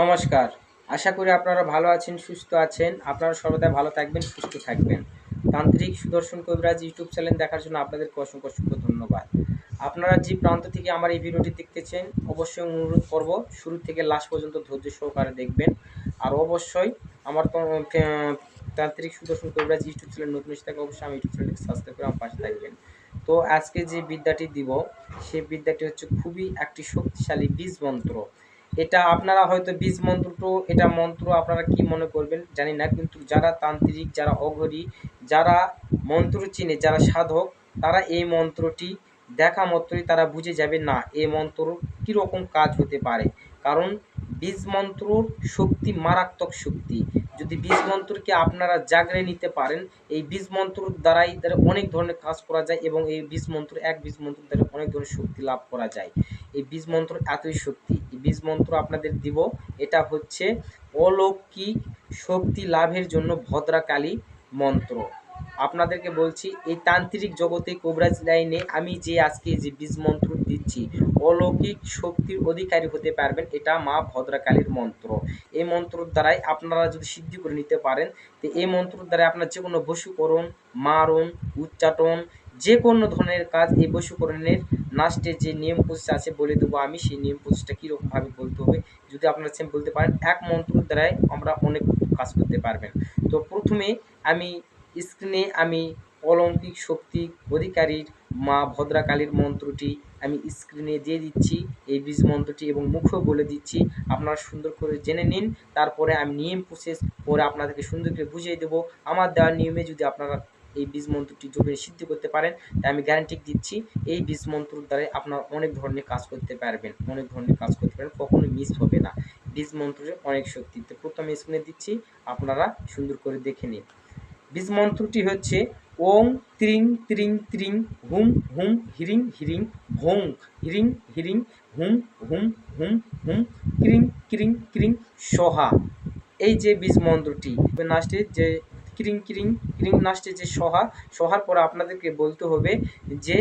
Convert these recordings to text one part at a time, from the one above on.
নমস্কার। আশা করি আপনারা ভালো আছেন, সুস্থ আছেন। আপনারা সর্বদা ভালো থাকবেন, সুস্থ থাকবেন। তান্ত্রিক সুদর্শন কবিরাজ ইউটিউব চ্যানেল দেখার জন্য আপনাদেরকে অসংখ্য অসংখ্য ধন্যবাদ। আপনারা যে প্রান্ত থেকে আমার এই ভিডিওটি দেখতেছেন, অবশ্যই অনুরোধ করব, শুরু থেকে লাস্ট পর্যন্ত ধৈর্য সহকারে দেখবেন। আর অবশ্যই আমার তান্ত্রিক সুদর্শন কবিরাজ ইউটিউব চ্যানেল নতুন এসে থাকে অবশ্যই আমি ইউটিউব চ্যানেলকে সাবস্ক্রাইব করে আমার পাশে থাকবেন। তো আজকে যে বিদ্যাটি দিব, সেই বিদ্যাটি হচ্ছে খুবই একটি শক্তিশালী বীজ মন্ত্র এটা আপনারা হয়তো বীজ মন্ত্রটো এটা মন্ত্র আপনারা কি মনে করবেন? জানি না, কিন্তু যারা তান্ত্রিক, যারা অঘরী, যারা মন্ত্র চিনে, যারা সাধক, তারা এই মন্ত্রটি দেখা মাত্রই তারা বুঝে যাবে, না, এই মন্ত্র কীরকম কাজ হতে পারে। কারণ বীজ মন্ত্রর শক্তি মারাত্মক শক্তি। যদি বীজ মন্ত্রকে আপনারা জাগরে নিতে পারেন, এই বীজ মন্ত্রর দ্বারাই দ্বারা অনেক ধরনের কাজ করা যায় এবং এই বীজ মন্ত্র, এক বীজ মন্ত্র দ্বারা অনেক ধরনের শক্তি লাভ করা যায়। এই বীজ মন্ত্র এতই শক্তি বীজ মন্ত্র আপনাদের দিব। এটা হচ্ছে অলৌকিক শক্তি লাভের জন্য ভদ্রাকালী মন্ত্র। আপনাদেরকে বলছি, এই তান্ত্রিক জগতে কোবরাজ লাইনে আমি যে আজকে যে বীজ মন্ত্র দিচ্ছি, অলৌকিক শক্তির অধিকারী হতে পারবেন এটা মা ভদ্রাকালীর মন্ত্র। এই মন্ত্রর দ্বারাই আপনারা যদি সিদ্ধি করে নিতে পারেন, তো এই মন্ত্রর দ্বারাই আপনার যে কোনো বশীকরণ মারণ, উচ্চাটন যে কোনো ধরনের কাজ এই বশীকরণের নাস্টের যে নিয়ম প্রসেস আছে বলে দেবো আমি, সেই নিয়ম প্রসেসটা কীরকমভাবে বলতে হবে, যদি আপনারা সেম বলতে পারেন, এক মন্ত্রর দ্বারাই আমরা অনেক কাজ করতে পারবেন। তো প্রথমে আমি স্ক্রিনে আমি অলৌকিক শক্তি অধিকারীর মা ভদ্রাকালীর মন্ত্রটি আমি স্ক্রিনে দিয়ে দিচ্ছি, এই বীজ মন্ত্রটি এবং মুখেও বলে দিচ্ছি, আপনারা সুন্দর করে জেনে নিন, তারপরে আমি নিয়ম প্রসেস পরে আপনাদেরকে সুন্দর করে বুঝিয়ে দেবো। আমার দেওয়ার নিয়মে যদি আপনারা এই বীজ মন্ত্রটি জপে সিদ্ধ করতে পারেন, তাই আমি গ্যারান্টি দিচ্ছি এই বীজ মন্ত্রর দ্বারাই আপনারা অনেক ধরনের কাজ করতে পারবেন, অনেক ধরনের কাজ করতে পারবেন কখনো মিস হবে না। বীজ মন্ত্রের অনেক শক্তি। তো প্রথমে স্ক্রিনে দিচ্ছি, আপনারা সুন্দর করে দেখে নিন। বীজ মন্ত্রটি হচ্ছে ওং, ত্রিং ত্রিং ত্রিং, হুম হুম, হিরিং হিরিং, ভোং, হিরিং হিরিং, হুম হুম হুম হুম ক্রিং ক্রিং ক্রিং সহা। এই যে বীজ মন্ত্রটি নাস্টে যে ক্রিং ক্রিং ক্রিং নাস্টে যে সহা, সহার পরে আপনাদেরকে বলতে হবে যে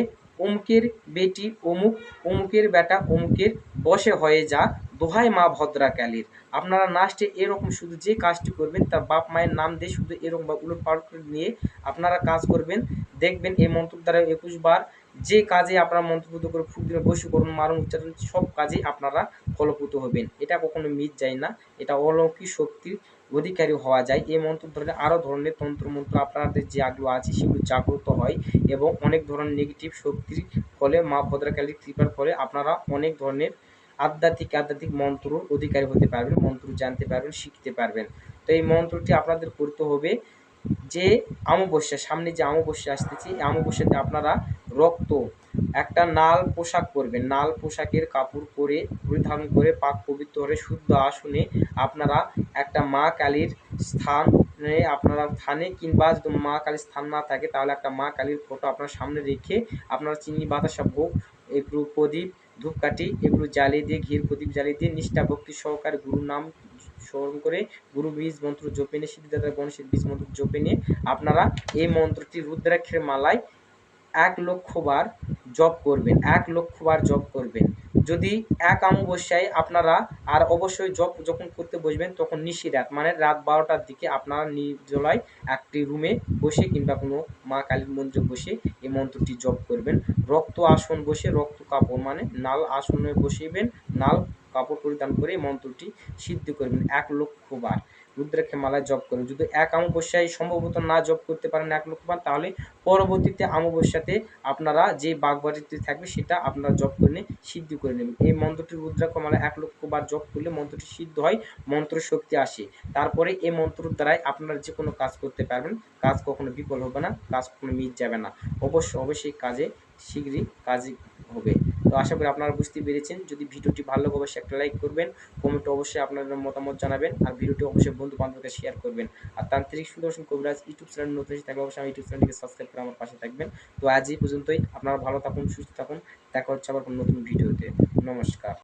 অমুকের বেটি অমুক, অমুকের বেটা অমুকের বসে হয়ে যা, দোহাই মা ভদ্রাকালীর। আপনারা লাস্টে এরকম শুধু যে কাজটি করবেন, তার বাপ মায়ের নাম দিয়ে শুধু এরকম বা উলট পালট নিয়ে আপনারা কাজ করবেন। দেখবেন এই মন্ত্র দ্বারা একুশ বার যে কাজে আপনারা মন্ত্রপুত করে দিয়ে বসে করুন, মারুন, উচ্চারণ, সব কাজেই আপনারা ফলপ্রত হবেন। এটা কখনো মিট যায় না, এটা অলৌকিক শক্তির অধিকারী হওয়া যায়। এই মন্ত্র ধরনের আরও ধরনের তন্ত্রমন্ত্র আপনাদের যে আগ্রহ আছে সেগুলো জাগ্রত হয় এবং অনেক ধরনের নেগেটিভ শক্তির ফলে, মা ভদ্রকালীর কৃপার ফলে আপনারা অনেক ধরনের আধ্যাত্মিক আধ্যাত্মিক মন্ত্রর অধিকারী হতে পারবেন, মন্ত্র জানতে পারবেন, শিখতে পারবেন। তো এই মন্ত্রটি আপনাদের করতে হবে যে, অমাবস্যা, সামনে যে অমাবস্যা আসতেছে, এই অমাবস্যাতে আপনারা রক্ত একটা নাল পোশাক পরবেন। নাল পোশাকের কাপড় পরে পরিধান করে পাক পবিত্র হয়ে শুদ্ধ আসনে আপনারা একটা মা কালীর স্থান আপনারা স্থানে কিংবা যদি মা কালীর স্থান না থাকে তাহলে একটা মা কালীর ফটো আপনার সামনে রেখে আপনারা চিনি বাতাসা, ভোগ একটু প্রদীপ, ধূপকাঠি এগুলো জ্বালিয়ে দিয়ে, ঘির প্রদীপ জ্বালিয়ে দিয়ে নিষ্ঠা, ভক্তি সহকারে গুরুর নাম স্মরণ করে গুরু বীজ মন্ত্র জপে নিয়ে, সিদ্ধিদাতা গণেশের বীজ মন্ত্র জপে নিয়ে আপনারা এই মন্ত্রটি রুদ্রাক্ষের মালায় এক লক্ষ বার জপ করবেন, এক লক্ষ বার জপ করবেন। যদি এক অমাবস্যায় আপনারা, আর অবশ্যই জপ যখন করতে বসবেন, তখন নিশি রাত মানে রাত বারোটার দিকে আপনারা নির্জলায় একটি রুমে বসে কিংবা কোনো মা কালীর মন্দিরে বসে এই মন্ত্রটি জপ করবেন। রক্ত আসন বসে, রক্ত কাপড় মানে নাল আসনে বসিবেন, নাল কাপড় পরিধান করে মন্ত্রটি সিদ্ধ করবেন এক লক্ষ বার রুদ্রাক্ষে মালায় জপ করবেন যদি এক অমাবস্যায় সম্ভবত না জপ করতে পারেন এক লক্ষ বার, তাহলে পরবর্তীতে অমাবস্যাতে আপনারা যে বাগবাড়িতে থাকবে, সেটা আপনারা জপ করে নিয়ে সিদ্ধ করে নেবেন। এই মন্ত্রটি রুদ্রাক্ষ মালা এক লক্ষ বার জপ করলে মন্ত্রটি সিদ্ধ হয় মন্ত্র শক্তি আসে। তারপরে এই মন্ত্রের দ্বারাই আপনারা যে কোনো কাজ করতে পারবেন। কাজ কখনো বিফল হবে না, কাজ কখনো মিট যাবে না। অবশ্যই অবশ্যই কাজে শীঘ্রই কাজই হবে। তো আশা করি আপনারা বুঝতে পেরেছেন। যদি ভিডিওটি ভালো লাগে, অবশ্যই একটা লাইক করবেন। কমেন্ট অবশ্যই আপনাদের মতামত জানাবেন। আর ভিডিওটি অবশ্যই বন্ধু বান্ধবকে শেয়ার করবেন। আর তান্ত্রিক সুদর্শন কবিরাজ ইউটিউব চ্যানেল নতুন এসে থাকলে অবশ্যই ইউটিউব চ্যানেলটিকে সাবস্ক্রাইব করে আমার পাশে থাকবেন। তো আজ এই পর্যন্তই। আপনারা ভালো থাকুন, সুস্থ থাকুন। দেখা হচ্ছে আবার নতুন ভিডিওতে। নমস্কার।